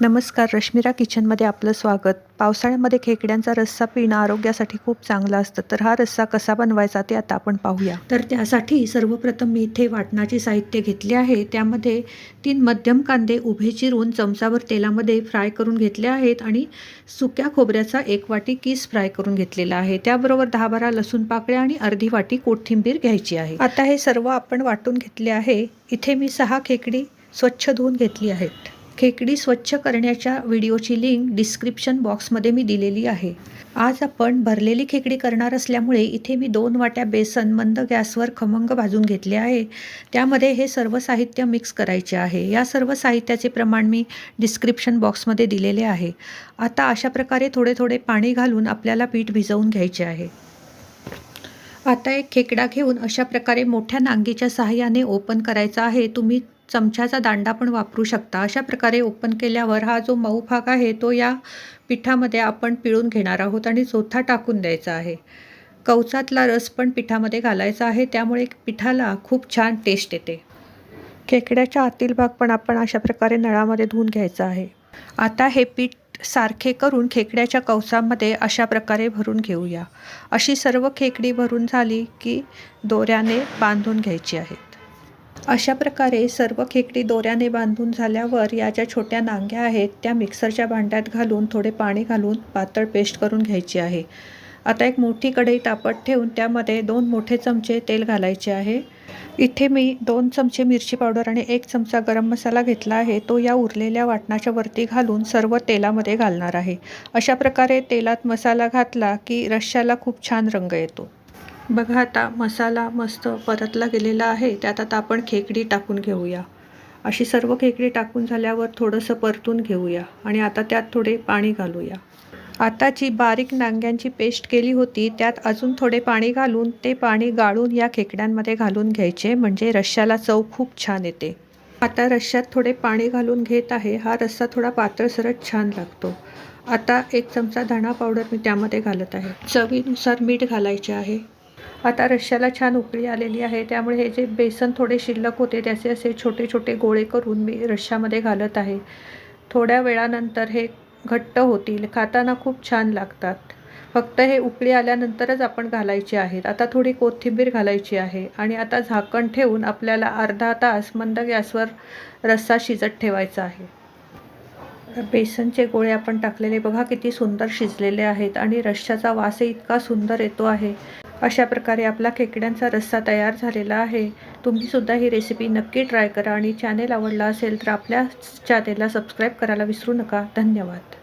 नमस्कार रश्मिरा किचनमध्ये आपलं स्वागत. पावसाळ्यामध्ये खेकड्यांचा रस्सा पिणं आरोग्यासाठी खूप चांगलं असतं. तर हा रस्सा कसा बनवायचा ते आता आपण पाहूया. तर त्यासाठी सर्वप्रथम मी इथे वाटणाचे साहित्य घेतले आहे. त्यामध्ये तीन मध्यम कांदे उभे चिरून चमचाभर तेलामध्ये फ्राय करून घेतले आहेत आणि सुक्या खोबऱ्याचा एक वाटी किस फ्राय करून घेतलेला आहे. त्याबरोबर दहा बारा लसूण पाकळ्या आणि अर्धी वाटी कोथिंबीर घ्यायची आहे. आता हे सर्व आपण वाटून घेतले आहे. इथे मी सहा खेकडी स्वच्छ धुवून घेतली आहेत. खेकडी स्वच्छ करण्याच्या व्हिडिओची लिंक डिस्क्रिप्शन बॉक्समध्ये मी दिलेली आहे. आज आपण भरलेली खेकडी करणार असल्यामुळे इथे मी दोन वाट्या बेसन मंद गॅसवर खमंग भाजून घेतले आहे. त्यामध्ये हे सर्व साहित्य मिक्स करायचे आहे. या सर्व साहित्याचे प्रमाण मी डिस्क्रिप्शन बॉक्समध्ये दिलेले आहे. आता अशा प्रकारे थोडे थोडे पाणी घालून आपल्याला पीठ भिजवून घ्यायचे आहे. आता एक खेकडा घेऊन अशा प्रकारे मोठ्या नांगीच्या सहाय्याने ओपन करायचा आहे. तुम्ही चमच्याचा दांडा पण वापरू शकता. अशा प्रकारे ओपन केल्यावर हा जो मऊ भाग आहे तो या पिठामध्ये आपण पिळून घेणार आहोत आणि चोथा टाकून द्यायचा आहे. कवचातला रस पण पिठामध्ये घालायचा आहे. त्यामुळे पिठाला खूप छान टेस्ट येते. खेकड्याच्या आतील भाग पण आपण अशा प्रकारे नळामध्ये धुवून घ्यायचा आहे. आता हे पीठ सारखे करून खेकड्याच्या कवचामध्ये अशा प्रकारे भरून घेऊया. अशी सर्व खेकडी भरून झाली की दोऱ्याने बांधून घ्यायची आहेत. अशा प्रकारे सर्व खेकडी दोऱ्याने बांधून झाल्यावर या ज्या छोट्या नांग्या आहेत त्या मिक्सरच्या भांड्यात घालून थोडे पाणी घालून पातळ पेस्ट करून घ्यायची आहे. आता एक मोठी कढई तापत ठेवून त्यामध्ये दोन मोठे चमचे तेल घालायचे आहे. इथे मी दोन चमचे मिरची पावडर आणि एक चमचा गरम मसाला घेतला आहे. तो या उरलेल्या वाटणाच्या वरती घालून सर्व तेलामध्ये घालणार आहे. अशा प्रकारे तेलात मसाला घातला की रश्श्याला खूप छान रंग येतो. बघा आता मसाला मस्त परतला गेलेला आहे त्यात आता आपण खेकडी टाकून घेऊया. अशी सर्व खेकडी टाकून झाल्यावर थोडंसं परतून घेऊया आणि आता त्यात थोडे पाणी घालूया. आता जी बारीक नांग्यांची पेस्ट केली होती त्यात अजून थोडे पाणी घालून ते पाणी गाळून या खेकड्यांमध्ये घालून घ्यायचे म्हणजे रश्श्याला चव खूप छान येते. आता रश्श्यात थोडे पाणी घालून घेत आहे हा रस्सा थोडा पातळसरच छान लागतो. आता एक चमचा धणा पावडर मी त्यामध्ये घालत आहे. चवीनुसार मीठ घालायचे आहे. आता रश्श्याला छान उकळी आलेली आहे. त्यामुळे हे जे बेसन थोडे शिल्लक होते त्याचे असे छोटे छोटे गोळे करून मी रश्श्यामध्ये घालत आहे. थोड्या वेळानंतर हे घट्ट होतील. खाताना खूप छान लागतात. फक्त हे उकळी आल्यानंतरच आपण घालायचे आहेत. आता थोडी कोथिंबीर घालायची आहे आणि आता झाकण ठेवून आपल्याला अर्धा तास मंद गॅसवर रस्सा शिजत ठेवायचा आहे. बेसनचे गोळे आपण टाकलेले. बघा किती सुंदर शिजलेले आहेत आणि रश्श्याचा वासही इतका सुंदर येतो आहे. अशा प्रकारे आपला खेकड्यांचा रस्सा तयार झालेला आहे. तुम्हीसुद्धा ही रेसिपी नक्की ट्राय करा आणि चॅनेल आवडला असेल तर आपल्या चॅनेलला सबस्क्राईब करायला विसरू नका. धन्यवाद.